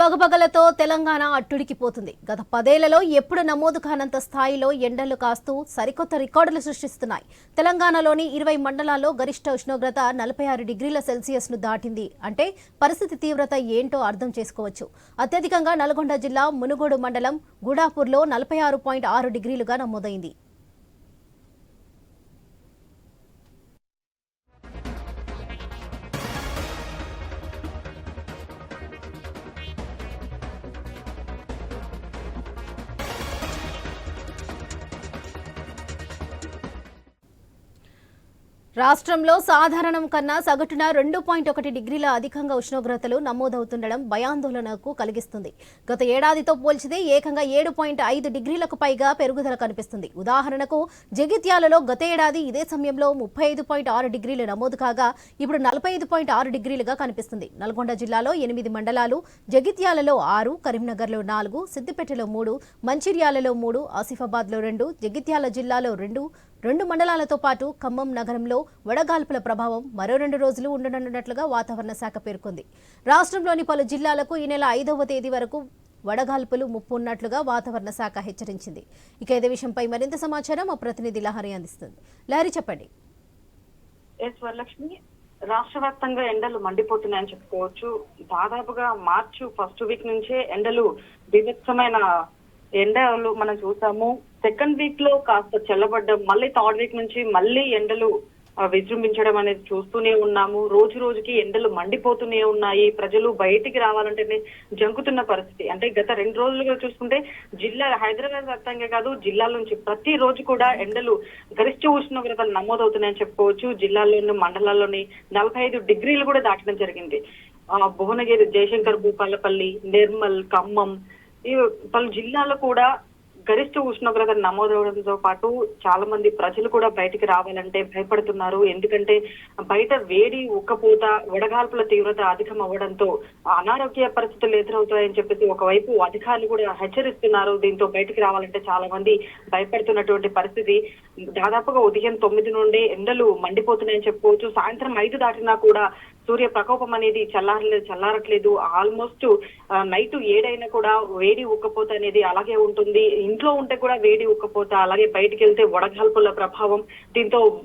బగబగలతో తెలంగాణ అట్టుడికిపోతుంది. గత పదేళ్ళలో ఎప్పుడు నమోదు కానంత స్థాయిలో ఎండలు కాస్తూ సరికొత్త రికార్డులు సృష్టిస్తున్నాయి. తెలంగాణలోని ఇరవై మండలాల్లో గరిష్ట ఉష్ణోగ్రత నలభై ఆరు డిగ్రీల సెల్సియస్ను దాటింది. అంటే పరిస్థితి తీవ్రత ఏంటో అర్థం చేసుకోవచ్చు. అత్యధికంగా నల్గొండ జిల్లా మునుగోడు మండలం గుడాపూర్లో నలభై ఆరు పాయింట్ ఆరు డిగ్రీలుగా నమోదైంది. రాష్ట్రంలో సాధారణం కన్నా సగటున రెండు పాయింట్ ఒకటి డిగ్రీల అధికంగా ఉష్ణోగ్రతలు నమోదవుతుండడం భయాందోళనకు కలిగిస్తుంది. గత ఏడాదితో పోల్చితే ఏకంగా ఏడు పాయింట్ ఐదు డిగ్రీలకు పైగా పెరుగుదల కనిపిస్తుంది. ఉదాహరణకు జగిత్యాలలో గత ఏడాది ఇదే సమయంలో ముప్పై ఐదు పాయింట్ ఆరు డిగ్రీలు నమోదు కాగా ఇప్పుడు నలభై ఐదు పాయింట్ ఆరు డిగ్రీలుగా కనిపిస్తుంది. నల్గొండ జిల్లాలో ఎనిమిది మండలాలు జగిత్యాలలో ఆరు కరీంనగర్లో నాలుగు సిద్దిపేటలో మూడు మంచిర్యాలలో మూడు ఆసిఫాబాద్లో రెండు జగిత్యాల జిల్లాలో రెండు రెండు మండలాలతో పాటు ఖమ్మం నగరంలో వడగాల్పుల ప్రభావం మరో రెండు రోజులు ఉండనున్నట్లుగా వాతావరణ శాఖ పేర్కొంది. రాష్ట్రంలోని పలు జిల్లాలకు ఈ నెల ఐదవ తేదీ వరకు వడగాల్పులు ముప్పు ఉన్నట్లుగా వాతావరణ శాఖ హెచ్చరించింది. ఇక ఇదే విషయంపై మరింత సమాచారం మా ప్రతినిధి లహరి అందిస్తుంది. లహరి చెప్పండి. ఎస్ వరలక్ష్మి రాష్ట్ర వ్యాప్తంగా ఎండలు మండిపోతున్నాయని చెప్పుకోవచ్చు. దాదాపుగా మార్చి ఫస్ట్ వీక్ నుంచే ఎండలు బీభత్సమైన ఎండలు మనం చూసాము. సెకండ్ వీక్లో కాస్త చల్లబడ్డం మళ్ళీ థర్డ్ వీక్ నుంచి మళ్ళీ ఎండలు విజృంభించడం అనేది చూస్తూనే ఉన్నాము. రోజు రోజుకి ఎండలు మండిపోతూనే ఉన్నాయి. ప్రజలు బయటికి రావాలంటేనే జంకుతున్న పరిస్థితి. అంటే గత రెండు రోజులుగా చూసుకుంటే జిల్లా హైదరాబాద్ వ్యాప్తంగా కాదు జిల్లాల నుంచి ప్రతి రోజు కూడా ఎండలు గరిష్ట ఉష్ణోగ్రతలు నమోదవుతున్నాయని చెప్పుకోవచ్చు. జిల్లాల్లోని మండలాల్లోని నలభై ఐదు డిగ్రీలు కూడా దాటడం జరిగింది. ఆ, భువనగిరి జయశంకర్ భూపాలపల్లి నిర్మల్ ఖమ్మం ఈ పలు జిల్లాలో కూడా గరిష్ట ఉష్ణోగ్రత నమోదవడంతో పాటు చాలా మంది ప్రజలు కూడా బయటికి రావాలంటే భయపడుతున్నారు. ఎందుకంటే బయట వేడి ఉక్కపోత వడగాల్పుల తీవ్రత అధికం అవ్వడంతో అనారోగ్య పరిస్థితులు ఎదురవుతాయని చెప్పేసి ఒకవైపు అధికారులు కూడా హెచ్చరిస్తున్నారు. దీంతో బయటికి రావాలంటే చాలా మంది భయపడుతున్నటువంటి పరిస్థితి. దాదాపుగా ఉదయం తొమ్మిది నుండి ఎండలు మండిపోతున్నాయని చెప్పుకోవచ్చు. సాయంత్రం ఐదు దాటినా కూడా సూర్య ప్రకోపం అనేది చల్లారలేదు చల్లారట్లేదు. ఆల్మోస్ట్ నైట్ ఏడైనా కూడా వేడి ఉక్కపోత అనేది అలాగే ఉంటుంది. ఇంట్లో ఉంటే కూడా వేడి ఉక్కపోత అలాగే బయటికి వెళ్తే వడగాల్పుల ప్రభావం దీంతో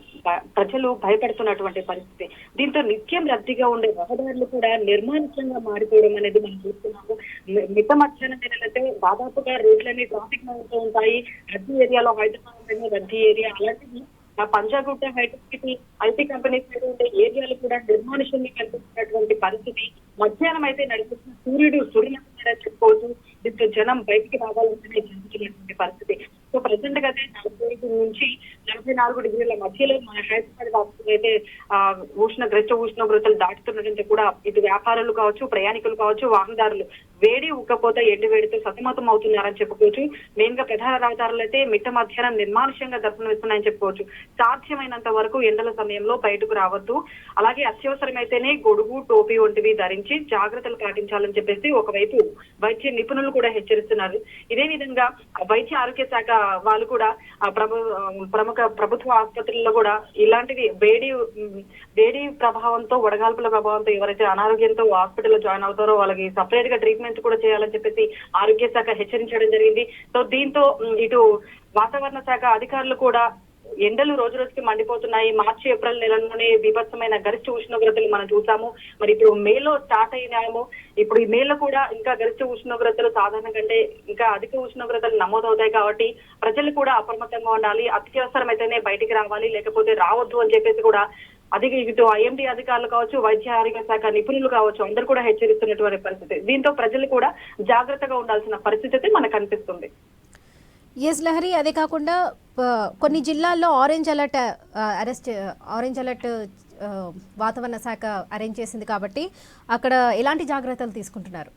ప్రజలు భయపడుతున్నటువంటి పరిస్థితి. దీంతో నిత్యం రద్దీగా ఉండే రహదారులు కూడా నిర్మానుష్యంగా మారిపోవడం అనేది మనం చూస్తున్నాము. మి- మిట్ట మధ్యాహ్నం వేళలైతే దాదాపుగా రోడ్లన్నీ ట్రాఫిక్ మారుతూ ఉంటాయి. రద్దీ ఏరియాలో హైదరాబాద్ రద్దీ ఏరియా అలాంటివి Panjagutta hitech city IT companies మీద ఉండే ఏరియాలు కూడా నిర్మానుష్యంగా కనిపిస్తున్నటువంటి పరిస్థితి. మధ్యాహ్నం అయితే నడిపిస్తున్న సూర్యుడు సూర్యుడు చెప్పుకోవచ్చు. దీంతో జనం బయటికి రావాలంటేనే జరుగుతున్నటువంటి పరిస్థితి. సో ప్రజెంట్గా అయితే నలభై ఐదు నుంచి నలభై నాలుగు డిగ్రీల మధ్యలో మన హైదరాబాద్ వాసులు అయితే ఆ ఉష్ణ గరిష్ట ఉష్ణోగ్రతలు దాటుతుండటంతో కూడా ఇటు వ్యాపారులు కావచ్చు ప్రయాణికులు కావచ్చు వాహనదారులు వేడి ఉక్కపోత ఎండు వేడితో సతమతం అవుతున్నారని చెప్పుకోవచ్చు. మెయిన్గా ప్రధాన రహదారులు అయితే మిట్ట మధ్యాహ్నం నిర్మానుష్యంగా దర్శనమిస్తున్నాయని చెప్పుకోవచ్చు. సాధ్యమైనంత వరకు ఎండల సమయంలో బయటకు రావద్దు. అలాగే అత్యవసరమైతేనే గొడుగు టోపీ వంటివి ధరించి జాగ్రత్తలు పాటించాలని చెప్పేసి ఒకవైపు వైద్య నిపుణులు కూడా హెచ్చరిస్తున్నారు. ఇదే విధంగా వైద్య ఆరోగ్య శాఖ వాళ్ళు కూడా ప్రముఖ ప్రభుత్వ ఆసుపత్రుల్లో కూడా ఇలాంటివి వేడి వేడి ప్రభావంతో వడగాల్పుల ప్రభావంతో ఎవరైతే అనారోగ్యంతో హాస్పిటల్లో జాయిన్ అవుతారో వాళ్ళకి సపరేట్గా ట్రీట్మెంట్ కూడా చేయాలని చెప్పేసి ఆరోగ్య శాఖ హెచ్చరించడం జరిగింది. సో దీంతో ఇటు వాతావరణ శాఖ అధికారులు కూడా ఎండలు రోజు రోజుకి మండిపోతున్నాయి. మార్చి ఏప్రిల్ నెలలోనే బీభత్సమైన గరిష్ట ఉష్ణోగ్రతలు మనం చూసాము. మరి ఇప్పుడు మేలో స్టార్ట్ అయినాము ఇప్పుడు ఈ మేలో కూడా ఇంకా గరిష్ట ఉష్ణోగ్రతలు సాధారణ కంటే ఇంకా అధిక ఉష్ణోగ్రతలు నమోదవుతాయి కాబట్టి ప్రజలు కూడా అప్రమత్తంగా ఉండాలి. అత్యవసరమైతేనే బయటికి రావాలి లేకపోతే రావద్దు అని చెప్పేసి కూడా అధిక ఇటు ఐఎండీ అధికారులు కావచ్చు వైద్య ఆరోగ్య శాఖ నిపుణులు కావచ్చు అందరూ కూడా హెచ్చరిస్తున్నటువంటి పరిస్థితి. దీంతో ప్రజలు కూడా జాగ్రత్తగా ఉండాల్సిన పరిస్థితి అయితే మనకు కనిపిస్తుంది. ఎస్ లహరి అదే కాకుండా కొన్ని జిల్లాల్లో orange alert arrest orange alert వాతావరణ శాఖ అరేంజ్ చేసింది కాబట్టి అక్కడ ఎలాంటి జాగ్రత్తలు తీసుకుంటున్నారు?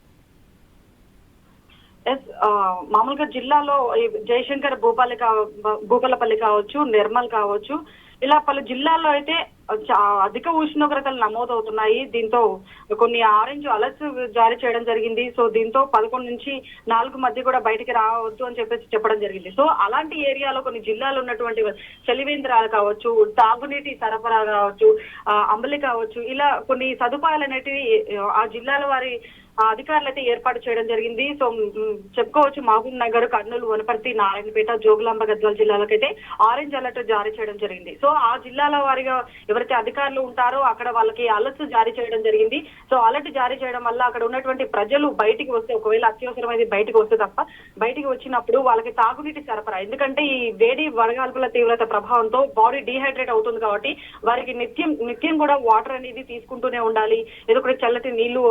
ఎస్ ఆ, మామూలుగా జిల్లాలో జయశంకర్ భూపాలి భూపాలపల్లి కావచ్చు నిర్మల్ కావచ్చు ఇలా పలు జిల్లాల్లో అయితే చా- అధిక ఉష్ణోగ్రతలు నమోదవుతున్నాయి. దీంతో కొన్ని ఆరెంజ్ అలర్ట్స్ జారీ చేయడం జరిగింది. సో దీంతో పదకొండు నుంచి నాలుగు మధ్య కూడా బయటికి రావద్దు అని చెప్పేసి చెప్పడం జరిగింది. సో అలాంటి ఏరియాలో కొన్ని జిల్లాలు ఉన్నటువంటి చలివేంద్రాలు కావచ్చు తాగునీటి సరఫరా కావచ్చు ఆ, అంబలి కావచ్చు ఇలా కొన్ని సదుపాయాలు అనేటివి ఆ జిల్లాల వారి అధికారులు అయితే ఏర్పాటు చేయడం జరిగింది. సో చెప్పుకోవచ్చు మహబూబ్ నగర్ కర్నూలు వనపర్తి నారాయణపేట జోగులాంబ గద్వాల జిల్లాలకైతే ఆరెంజ్ అలర్ట్ జారీ చేయడం జరిగింది. సో ఆ జిల్లాల వారిగా ఎవరైతే అధికారులు ఉంటారో అక్కడ వాళ్ళకి అలర్ట్స్ జారీ చేయడం జరిగింది. సో అలర్ట్ జారీ చేయడం వల్ల అక్కడ ఉన్నటువంటి ప్రజలు బయటికి వస్తే ఒకవేళ అత్యవసరమైనది బయటికి వస్తే తప్ప బయటికి వచ్చినప్పుడు వాళ్ళకి తాగునీటి సరఫరా ఎందుకంటే ఈ వేడి వడగాల్పుల తీవ్రత ప్రభావంతో బాడీ డీహైడ్రేట్ అవుతుంది కాబట్టి వారికి నిత్యం నిత్యం కూడా వాటర్ అనేది తీసుకుంటూనే ఉండాలి. ఏదో ఒకటి చల్లటి నీళ్ళు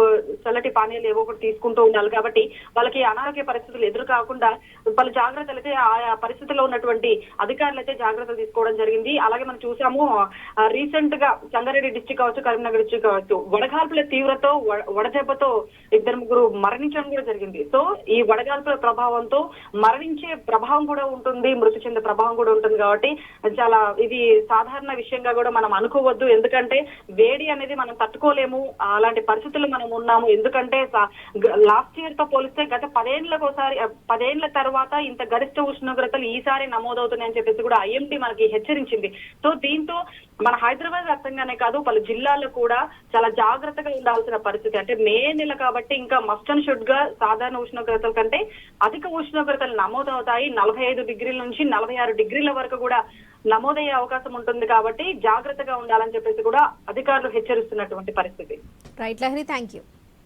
చల్లటి పానీయాలు ఏవో ఒకటి తీసుకుంటూ ఉండాలి కాబట్టి వాళ్ళకి అనారోగ్య పరిస్థితులు ఎదురు కాకుండా పలు జాగ్రత్తలు అయితే ఆయా పరిస్థితుల్లో ఉన్నటువంటి అధికారులు అయితే జాగ్రత్తలు తీసుకోవడం జరిగింది. అలాగే మనం చూసాము రీసెంట్గా సంగారెడ్డి డిస్టిక్ కావచ్చు కరీంనగర్ డిస్టిక్ కావచ్చు వడగాల్పుల తీవ్రతో వడదెబ్బతో ఇద్దరు ముగ్గురు మరణించడం కూడా జరిగింది. సో ఈ వడగాల్పుల ప్రభావంతో మరణించే ప్రభావం కూడా ఉంటుంది మృతి చెందే ప్రభావం కూడా ఉంటుంది కాబట్టి చాలా ఇది సాధారణ విషయంగా కూడా మనం అనుకోవద్దు. ఎందుకంటే వేడి అనేది మనం తట్టుకోలేము అలాంటి పరిస్థితులు మనం ఉన్నాము. ఎందుకంటే లాస్ట్ ఇయర్తో పోలిస్తే గత పదేళ్ళకు ఒకసారి పదేళ్ళ తర్వాత ఇంత గరిష్ట ఉష్ణోగ్రతలు ఈసారి నమోదవుతున్నాయని చెప్పేసి కూడా ఐఎండి మనకి హెచ్చరించింది. సో దీంతో మన హైదరాబాద్ వ్యాప్తంగానే కాదు పలు జిల్లాల్లో కూడా చాలా జాగ్రత్తగా ఉండాల్సిన పరిస్థితి. అంటే మే నెల కాబట్టి ఇంకా మస్ట్ అండ్ షుడ్గా సాధారణ ఉష్ణోగ్రతల కంటే అధిక ఉష్ణోగ్రతలు నమోదవుతాయి. నలభై ఐదు డిగ్రీల నుంచి నలభై ఆరు డిగ్రీల వరకు కూడా నమోదయ్యే అవకాశం ఉంటుంది కాబట్టి జాగ్రత్తగా ఉండాలని చెప్పేసి కూడా అధికారులు హెచ్చరిస్తున్నటువంటి పరిస్థితి. Right Lahari thank you